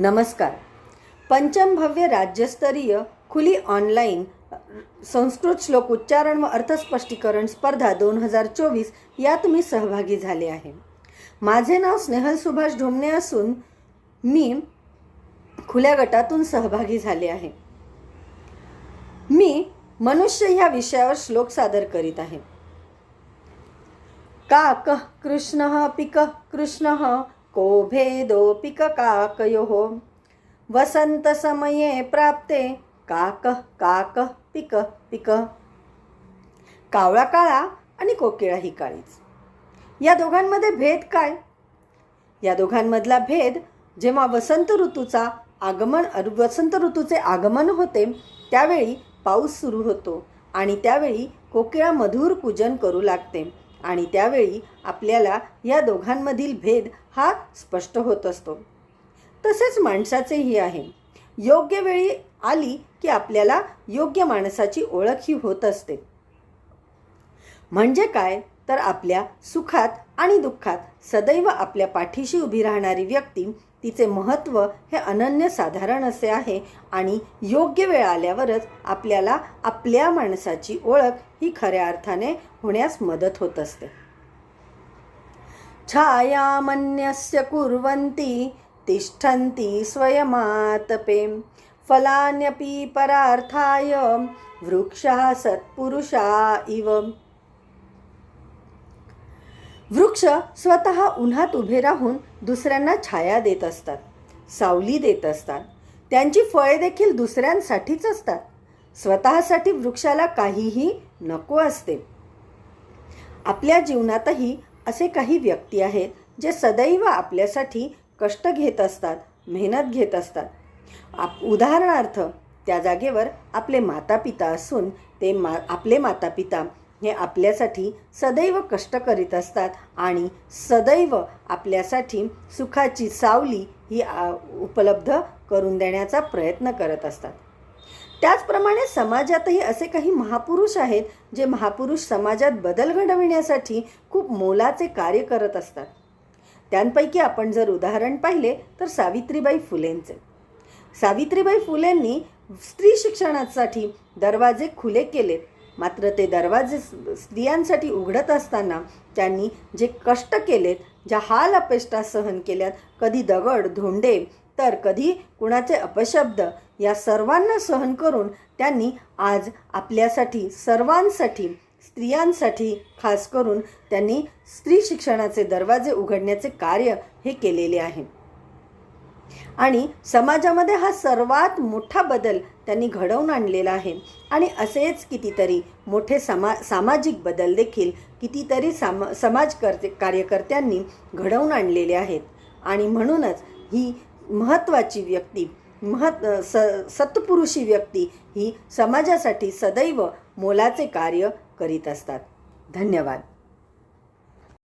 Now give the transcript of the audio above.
नमस्कार. पंचम भव्य राज्यस्तरीय खुली ऑनलाईन संस्कृत श्लोक उच्चारण व अर्थस्पष्टीकरण स्पर्धा दोन हजार चोवीस यात मी सहभागी झाले आहे. माझे नाव स्नेहल सुभाष ढोमणे असून मी खुल्या गटातून सहभागी झाले आहे. मी मनुष्य ह्या विषयावर श्लोक सादर करीत आहे. काक कृष्ण पिक कृष्ण को भेदोपिक काकयोः वसन्तसमये प्राप्ते काक काक पिक पिक। कावळा काळा आणि कोकिळा ही काळीच। या दोघांमध्ये भेद काय? या दोघांमधला भेद जेव्हा वसंत ऋतूचा आगमन वसंत ऋतूचे आगमन होते त्यावेळी पाऊस सुरू होतो आणि त्यावेळी कोकिळा मधुर पूजन करू लागते। आणि त्यावेळी आपल्याला या दोघांमधील भेद हा स्पष्ट होत असतो. तसेच माणसाचेही आहे. योग्य वेळी आली की आपल्याला योग्य माणसाची ओळख ही होत असते. म्हणजे काय? तर आपल्या सुखात आणि दुःखात सदैव आपल्या पाठीशी उभी राहणारी व्यक्ती तिचे महत्त्व हे अनन्यसाधारण असे आहे आणि योग्य वेळ आल्यावरच आपल्याला आपल्या माणसाची ओळख ही खऱ्या अर्थाने होण्यास मदत होत असते. छायामन्यस्य कुर्वन्ति तिष्ठन्ति स्वयमातपे फलान्यपि परार्थाय वृक्षः सत्पुरुषा इव। वृक्ष स्वतः उन्हात उभे राहून दुसऱ्यांना छाया देत असतात सावली देत असतात. त्यांची फळे देखील दुसऱ्यांसाठीच असतात. स्वतःसाठी वृक्षाला काहीही नको असते. आपल्या जीवनातही असे काही व्यक्ती आहेत जे सदैव आपल्यासाठी कष्ट घेत असतात मेहनत घेत असतात. आप उदाहरणार्थ त्या जागेवर आपले माता पिता असून ते मा आपले माता पिता हे आपल्यासाठी सदैव कष्ट करीत असतात आणि सदैव आपल्यासाठी सुखाची सावली ही उपलब्ध करून देण्याचा प्रयत्न करत असतात. त्याचप्रमाणे समाजातही असे काही महापुरुष आहेत जे महापुरुष समाजात बदल घडविण्यासाठी खूप मोलाचे कार्य करत असतात. त्यांपैकी आपण जर उदाहरण पाहिले तर सावित्रीबाई फुलेंचे. सावित्रीबाई फुलेंनी स्त्री शिक्षणासाठी दरवाजे खुले केलेत. मात्र ते दरवाजे स्त्रियांसाठी उघडत असताना त्यांनी जे कष्ट केलेत ज्या हाल अपेष्टा सहन केल्यात कधी दगड धोंडे तर कधी कुणाचे अपशब्द या सर्वांना सहन करून त्यांनी आज आपल्यासाठी सर्वांसाठी स्त्रियांसाठी खास करून त्यांनी स्त्री शिक्षणाचे दरवाजे उघडण्याचे कार्य हे केलेले आहे. आणि समाजामध्ये हा सर्वात मोठा बदल त्यांनी घडवून आणलेला आहे. आणि असेच कितीतरी मोठे समा सामाजिक बदल देखील कितीतरी सामा समाज करते कार्यकर्त्यांनी घडवून आणलेले आहेत. आणि म्हणूनच ही महत्त्वाची व्यक्ती महत् स सत्पुरुषी व्यक्ती ही समाजासाठी सदैव मोलाचे कार्य करीत असतात. धन्यवाद.